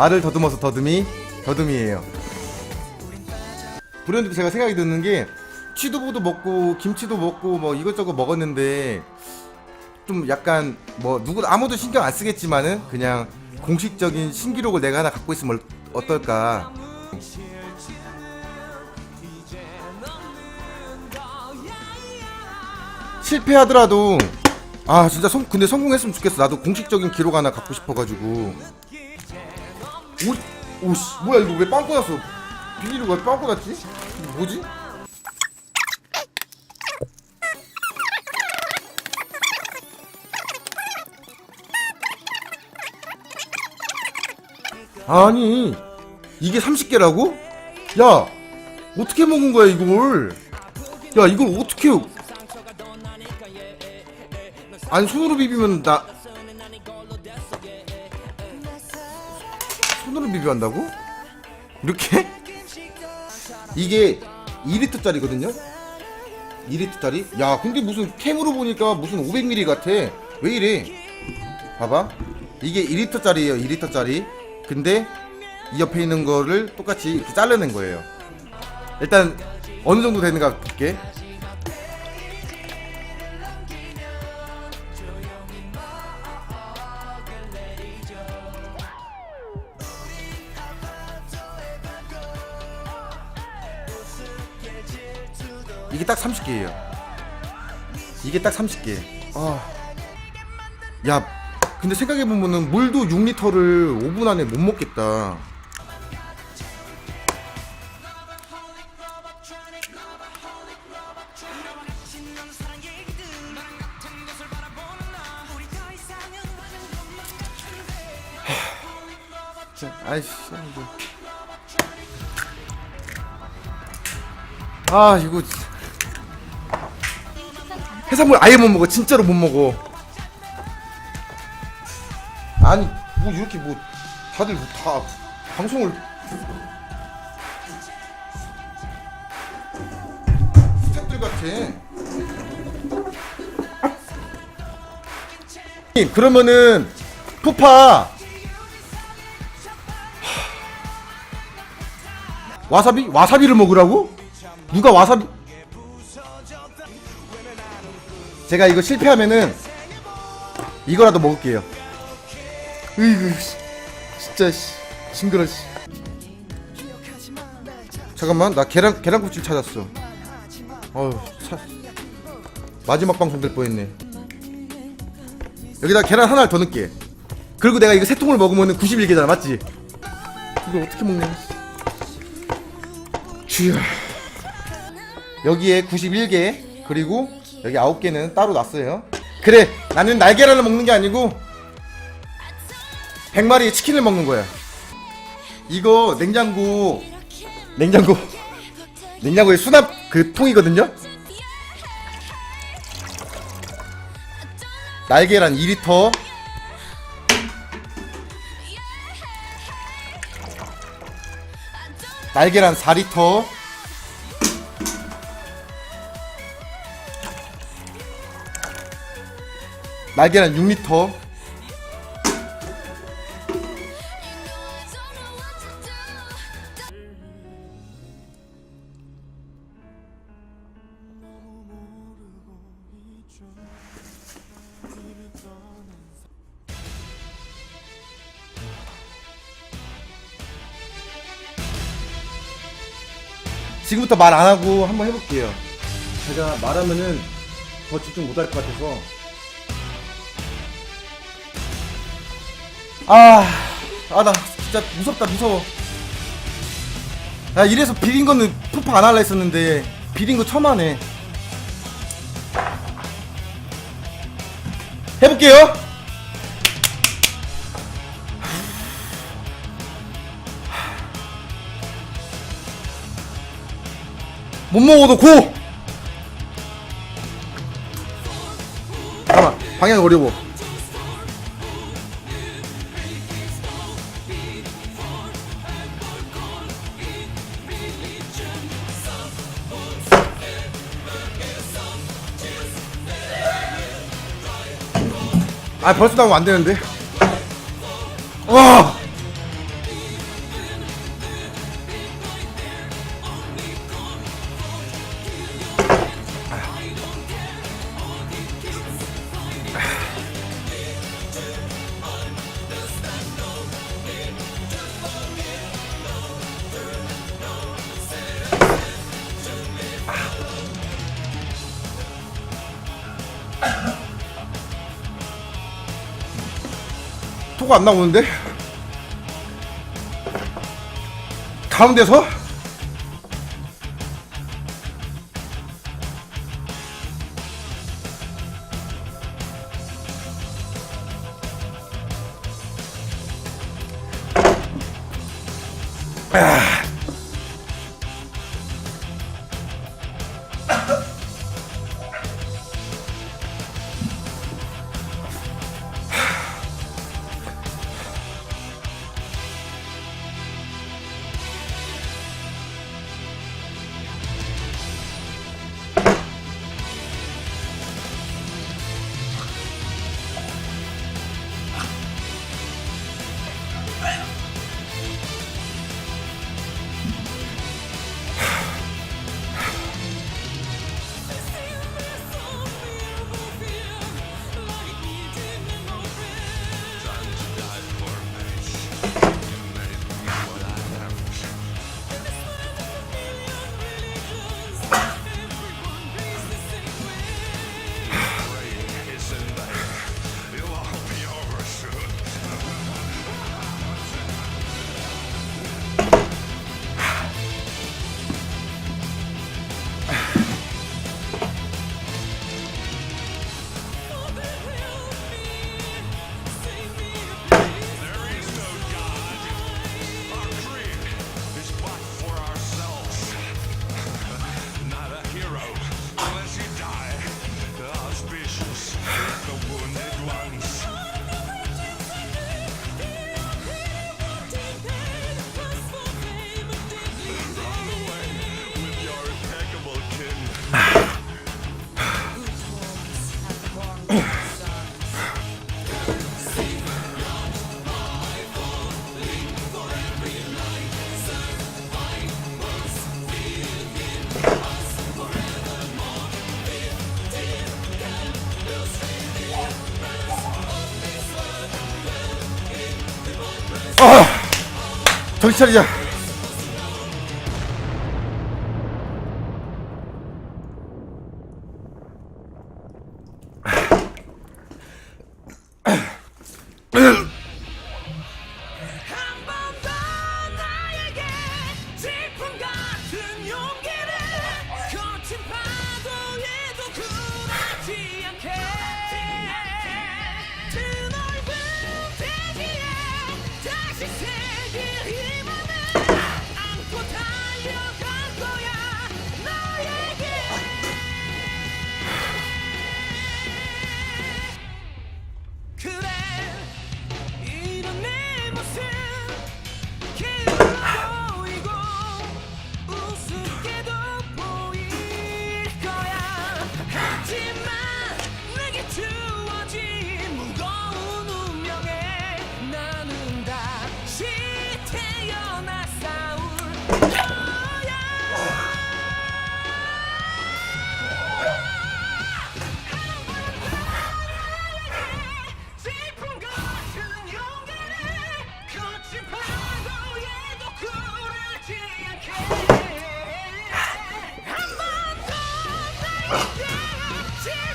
말을 더듬어서 더듬이 더듬이에요. 브랜드 제가 생각이 드는 게 취두부도 먹고 김치도 먹고 뭐 이것저것 먹었는데 좀 약간 뭐 누구 아무도 신경 안 쓰겠지만은 그냥 공식적인 신기록을 내가 하나 갖고 있으면 어떨까? 실패하더라도 아 진짜 성 근데 성공했으면 좋겠어. 나도 공식적인 기록 하나 갖고 싶어가지고. 오, 오씨 뭐야 이거 왜 빵꾸 났어? 비닐이 왜 빵꾸 났지? 뭐지? 아니 이게 30개라고? 야 어떻게 먹은 거야 이걸? 야 이걸 어떻게 아니 손으로 비비면 나 손으로 비벼한다고? 이렇게? 이게 2리터짜리거든요? 2리터짜리? 야 근데 무슨 캠으로 보니까 무슨 500ml 같아 왜 이래 봐봐 이게 2리터짜리예요 2리터짜리 근데 이 옆에 있는 거를 똑같이 이렇게 잘라낸 거예요 일단 어느 정도 되는가 볼게 30개예요. 이게 딱 30개. 아. 야, 근데 생각해 보면은 물도 6리터를 5분 안에 못 먹겠다. 아이씨. 아, 이거. 해산물 아예 못 먹어. 진짜로 못 먹어. 아니 뭐 이렇게 뭐 다들 뭐 다 방송을 스탭들 같아. 그러면은 푸파. 와사비? 와사비를 먹으라고? 누가 와사비 제가 이거 실패하면은 이거라도 먹을게요. 으이구 씨. 진짜 씨 징그러 씨. 잠깐만 나 계란 계란국질 찾았어. 어우 차... 마지막 방송 될 뻔했네. 여기다 계란 하나를 더 넣게. 그리고 내가 이거 세 통을 먹으면은 91개잖아 맞지? 이걸 어떻게 먹냐? 주여. 여기에 91개 그리고 여기 9개는 따로 놨어요. 그래 나는 날계란을 먹는 게 아니고 100마리의 치킨을 먹는 거야. 이거 냉장고 냉장고 냉장고에 수납 그 통이거든요? 날계란 2리터. 날계란 4리터 날계란 6리터 지금부터 말 안 하고 한번 해볼게요. 제가 말하면은 더 집중 못할 것 같아서 아, 아, 나 진짜 무섭다, 무서워. 야, 이래서 비린 거는 푸파 안 할라 했었는데, 비린 거 처음 하네. 해볼게요! 못 먹어도 고! 잠깐만, 방향이 어려워. 아 벌써 나오면 안 되는데. 사고 안 나오는데? 가운데서? 아. 아, 정신 차리자.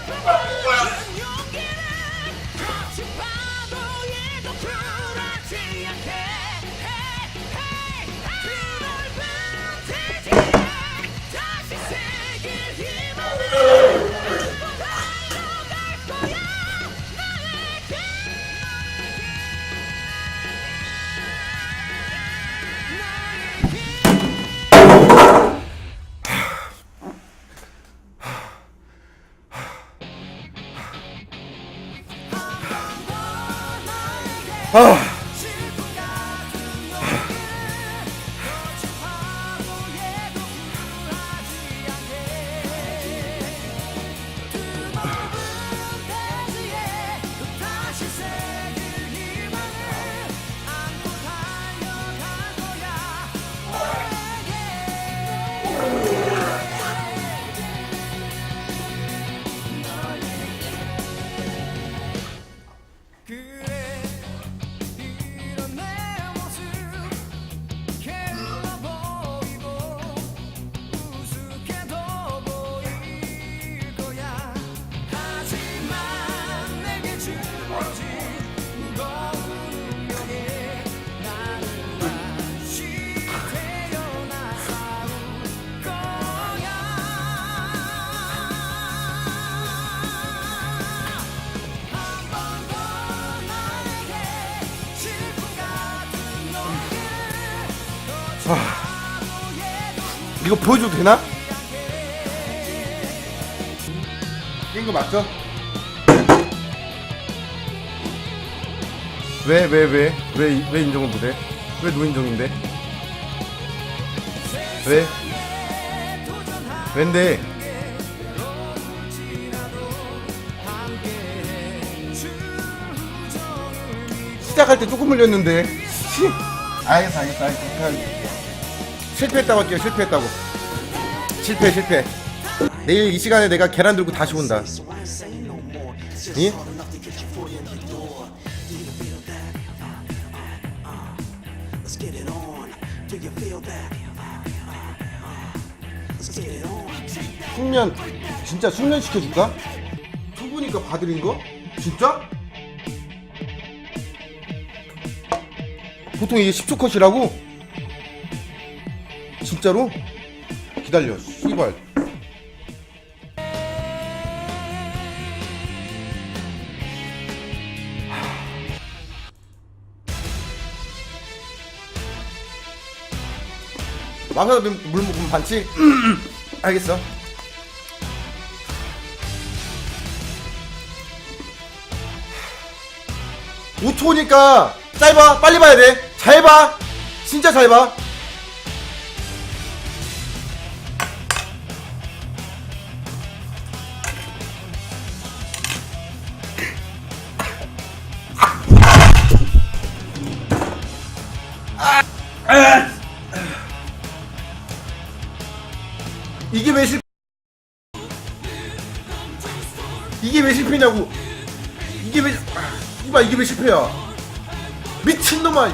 Super! Oh. 이거 보여줘도 되나? 깬거 맞죠? 왜 왜 왜 왜 왜 인정을 못해? 왜 노인정인데? 왜? 왠데? 시작할 때 조금 흘렸는데. 씨. 알겠어, 알겠어, 알겠어. 실패했다고 할게요, 실패했다고. 실패, 실패. 내일 이 시간에 내가 계란 들고 다시 온다. 이? 숙면 진짜 숙면 시켜줄까? 초보니까 봐드린 거? 진짜? 보통 이게 10초 컷이라고? 진짜로? 기다려 씨발 와서 물 먹으면 반칙? 알겠어. 오초니까 짧아. 빨리 봐야 돼. 잘 봐. 진짜 잘 봐. 이게 왜 실? 이게 왜 실패냐고? 이게 왜? 아, 이봐 이게 왜 실패야? 미친 놈아!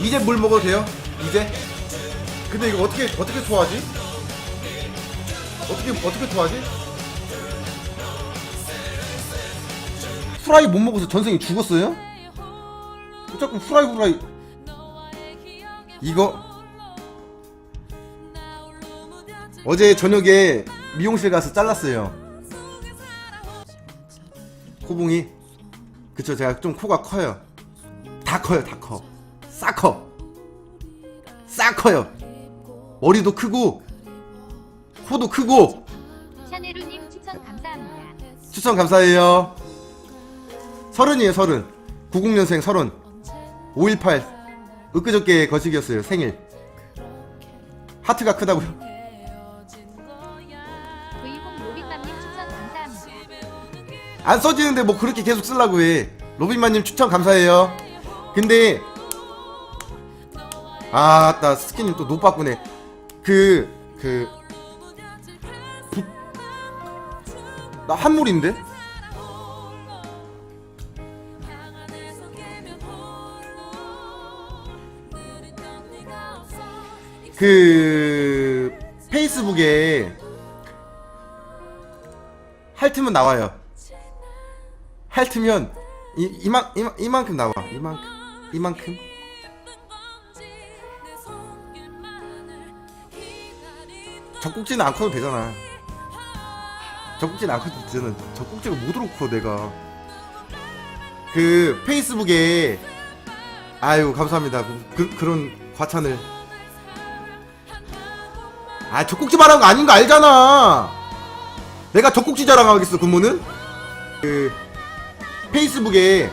이제 물 먹어도 돼요? 이제? 근데 이거 어떻게 어떻게 토하지? 어떻게 어떻게 토하지? 후라이 못 먹어서 전생이 죽었어요? 자꾸 후라이 후라이 이거 어제 저녁에 미용실 가서 잘랐어요. 코봉이. 그쵸, 제가 좀 코가 커요. 다 커요, 다 커. 싹 커. 싹 커요. 머리도 크고, 코도 크고, 샤네루님 추천 감사합니다. 추천 감사해요. 서른이에요, 서른. 90년생 서른. 518. 엊그저께 거식이었어요, 생일. 하트가 크다고요. 안 써지는데 뭐 그렇게 계속 쓰려고 해. 로빈마님 추천 감사해요. 근데 아나 스키님 또 노빠꾸네. 그 그. 부... 나 한물인데? 그 페이스북에 핥으면 나와요. 핥으면 이, 이만, 이만 이만큼 나와. 이만큼 이만큼. 젖꼭지는 안 커도 되잖아. 젖꼭지는 안 커도 되잖아. 젖꼭지가 못으로 커 내가. 그 페이스북에 아유 감사합니다. 그, 그런 과찬을. 아 젖꼭지 말한 거 아닌 거 알잖아. 내가 젖꼭지 자랑하겠어 근무는? 그 페이스북에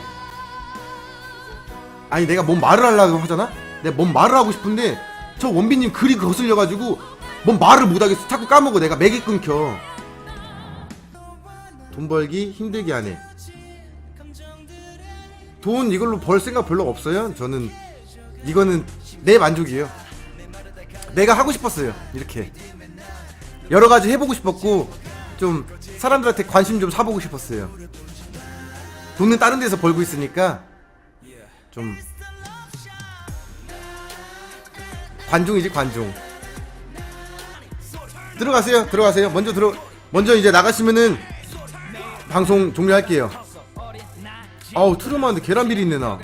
아니 내가 뭔 말을 하려고 하잖아? 내가 뭔 말을 하고 싶은데 저 원빈님 글이 거슬려가지고 뭔 말을 못하겠어. 자꾸 까먹어. 내가 맥이 끊겨. 돈 벌기 힘들게 하네 돈 이걸로 벌 생각 별로 없어요? 저는 이거는 내 만족이에요. 내가 하고 싶었어요. 이렇게. 여러 가지 해보고 싶었고 좀 사람들한테 관심 좀 사보고 싶었어요. 돈은 다른 데서 벌고 있으니까 좀 관중이지 관중. 들어가세요. 들어가세요. 먼저 들어 먼저 이제 나가시면은 방송 종료할게요. 아우 트름하는데 계란 비린내 나.